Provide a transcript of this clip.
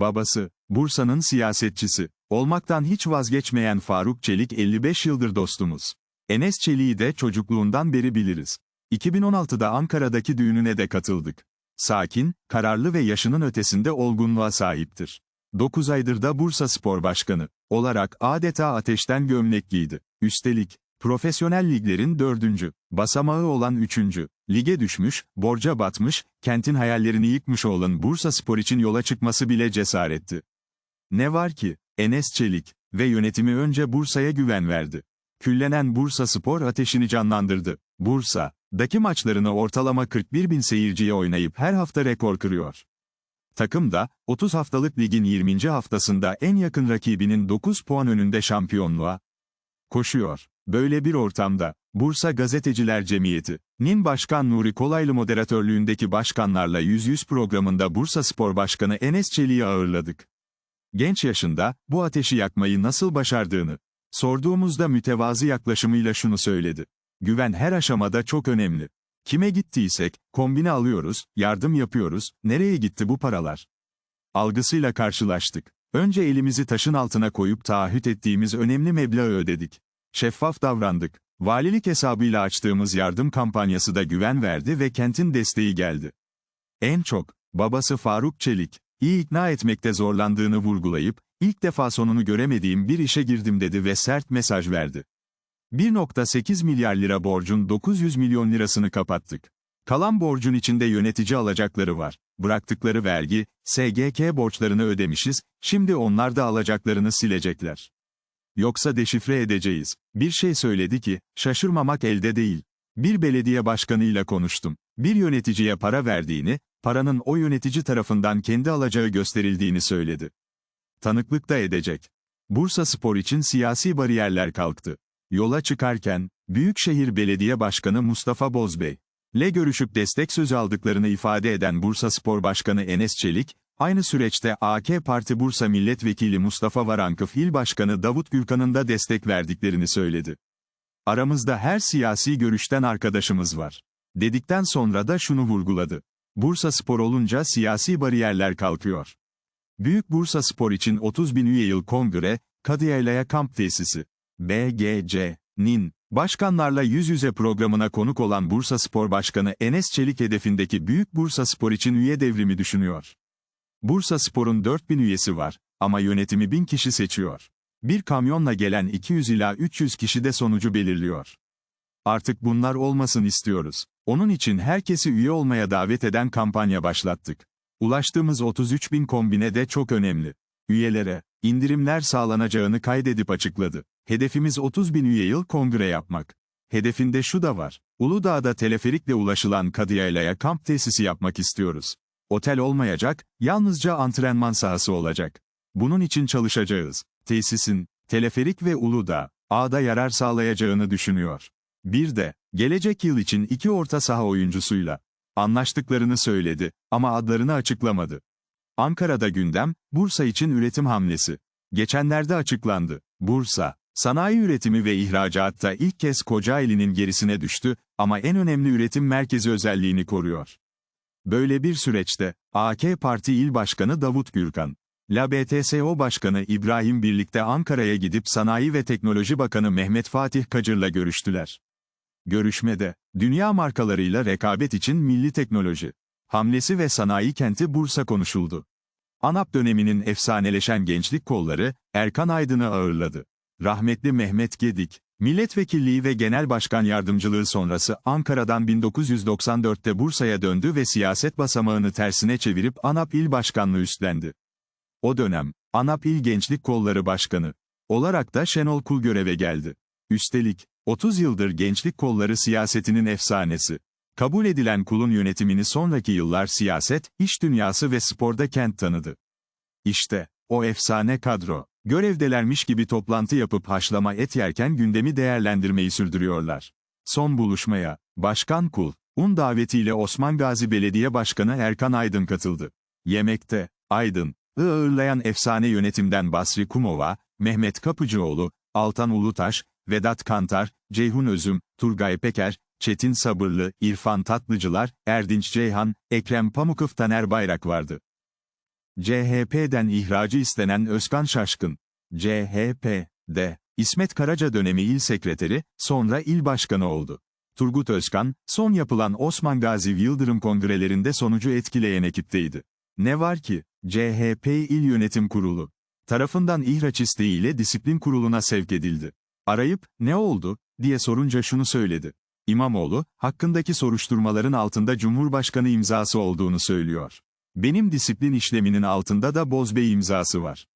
Babası, Bursa'nın siyasetçisi, olmaktan hiç vazgeçmeyen Faruk Çelik 55 yıldır dostumuz. Enes Çelik'i de çocukluğundan beri biliriz. 2016'da Ankara'daki düğününe de katıldık. Sakin, kararlı ve yaşının ötesinde olgunluğa sahiptir. 9 aydır da Bursa Spor Başkanı olarak adeta ateşten gömlek giydi. Üstelik, profesyonel liglerin dördüncü, basamağı olan üçüncü, lige düşmüş, borca batmış, kentin hayallerini yıkmış olan Bursa Spor için yola çıkması bile cesaretti. Ne var ki, Enes Çelik ve yönetimi önce Bursa'ya güven verdi. Küllenen Bursa Spor ateşini canlandırdı. Bursa, daki maçlarını ortalama 41 bin seyirciye oynayıp her hafta rekor kırıyor. Takım da, 30 haftalık ligin 20. haftasında en yakın rakibinin 9 puan önünde şampiyonluğa koşuyor. Böyle bir ortamda, Bursa Gazeteciler Cemiyeti, NİN Başkan Nuri Kolaylı moderatörlüğündeki başkanlarla yüz yüz programında Bursa Spor Başkanı Enes Çelik'i ağırladık. Genç yaşında, bu ateşi yakmayı nasıl başardığını, sorduğumuzda mütevazı yaklaşımıyla şunu söyledi. Güven her aşamada çok önemli. Kime gittiysek, kombine alıyoruz, yardım yapıyoruz, nereye gitti bu paralar? Algısıyla karşılaştık. Önce elimizi taşın altına koyup taahhüt ettiğimiz önemli meblağı ödedik. Şeffaf davrandık. Valilik hesabıyla açtığımız yardım kampanyası da güven verdi ve kentin desteği geldi. En çok, babası Faruk Çelik, iyi ikna etmekte zorlandığını vurgulayıp, ilk defa sonunu göremediğim bir işe girdim dedi ve sert mesaj verdi. 1.8 milyar lira borcun 900 milyon lirasını kapattık. Kalan borcun içinde yönetici alacakları var. Bıraktıkları vergi, SGK borçlarını ödemişiz, şimdi onlar da alacaklarını silecekler. Yoksa deşifre edeceğiz. Bir şey söyledi ki, şaşırmamak elde değil. Bir belediye başkanıyla konuştum. Bir yöneticiye para verdiğini, paranın o yönetici tarafından kendi alacağı gösterildiğini söyledi. Tanıklık da edecek. Bursa Spor için siyasi bariyerler kalktı. Yola çıkarken, Büyükşehir Belediye Başkanı Mustafa Bozbey, le görüşüp destek sözü aldıklarını ifade eden Bursa Spor Başkanı Enes Çelik, aynı süreçte AK Parti Bursa Milletvekili Mustafa Varankıf İl Başkanı Davut Gürkan'ın da destek verdiklerini söyledi. Aramızda her siyasi görüşten arkadaşımız var. Dedikten sonra da şunu vurguladı. Bursa Spor olunca siyasi bariyerler kalkıyor. Büyük Bursa Spor için 30 bin üye yıl kongre, Kadıyayla'ya kamp tesisi. BGC.'nin başkanlarla yüz yüze programına konuk olan Bursa Spor Başkanı Enes Çelik hedefindeki Büyük Bursa Spor için üye devrimi düşünüyor. Bursa Spor'un 4000 üyesi var ama yönetimi 1000 kişi seçiyor. Bir kamyonla gelen 200 ila 300 kişi de sonucu belirliyor. Artık bunlar olmasın istiyoruz. Onun için herkesi üye olmaya davet eden kampanya başlattık. Ulaştığımız 33 bin kombine de çok önemli. Üyelere, indirimler sağlanacağını kaydedip açıkladı. Hedefimiz 30 bin üye yıl kongre yapmak. Hedefinde şu da var. Uludağ'da teleferikle ulaşılan Kadıyayla'ya kamp tesisi yapmak istiyoruz. Otel olmayacak, yalnızca antrenman sahası olacak. Bunun için çalışacağız. Tesisin, teleferik ve Uludağ, A'da yarar sağlayacağını düşünüyor. Bir de, gelecek yıl için iki orta saha oyuncusuyla anlaştıklarını söyledi ama adlarını açıklamadı. Ankara'da gündem, Bursa için üretim hamlesi. Geçenlerde açıklandı. Bursa, sanayi üretimi ve ihracatta ilk kez Kocaeli'nin gerisine düştü ama en önemli üretim merkezi özelliğini koruyor. Böyle bir süreçte, AK Parti İl Başkanı Davut Gürkan, LABTSO Başkanı İbrahim birlikte Ankara'ya gidip Sanayi ve Teknoloji Bakanı Mehmet Fatih Kacır'la görüştüler. Görüşmede, dünya markalarıyla rekabet için milli teknoloji, hamlesi ve sanayi kenti Bursa konuşuldu. ANAP döneminin efsaneleşen gençlik kolları, Erkan Aydın'ı ağırladı. Rahmetli Mehmet Gedik, milletvekilliği ve genel başkan yardımcılığı sonrası Ankara'dan 1994'te Bursa'ya döndü ve siyaset basamağını tersine çevirip ANAP İl Başkanlığı üstlendi. O dönem, ANAP İl Gençlik Kolları Başkanı olarak da Şenol Kul göreve geldi. Üstelik, 30 yıldır gençlik kolları siyasetinin efsanesi. Kabul edilen kulun yönetimini sonraki yıllar siyaset, iş dünyası ve sporda kent tanıdı. İşte, o efsane kadro, görevdelermiş gibi toplantı yapıp haşlama et yerken gündemi değerlendirmeyi sürdürüyorlar. Son buluşmaya, Başkan Kul, un davetiyle Osman Gazi Belediye Başkanı Erkan Aydın katıldı. Yemekte, Aydın, ağırlayan efsane yönetimden Basri Kumova, Mehmet Kapıcıoğlu, Altan Ulutaş, Vedat Kantar, Ceyhun Özüm, Turgay Peker, Çetin Sabırlı, İrfan Tatlıcılar, Erdinç Ceyhan, Ekrem Pamukov Taner Bayrak vardı. CHP'den ihracı istenen Özkan Şaşkın. CHP'de İsmet Karaca dönemi il sekreteri, sonra il başkanı oldu. Turgut Özkan, son yapılan Osman Gazi Yıldırım kongrelerinde sonucu etkileyen ekipteydi. Ne var ki, CHP İl Yönetim Kurulu tarafından ihraç isteğiyle disiplin kuruluna sevk edildi. Arayıp, ne oldu, diye sorunca şunu söyledi. İmamoğlu, hakkındaki soruşturmaların altında Cumhurbaşkanı imzası olduğunu söylüyor. Benim disiplin işleminin altında da Bozbey imzası var.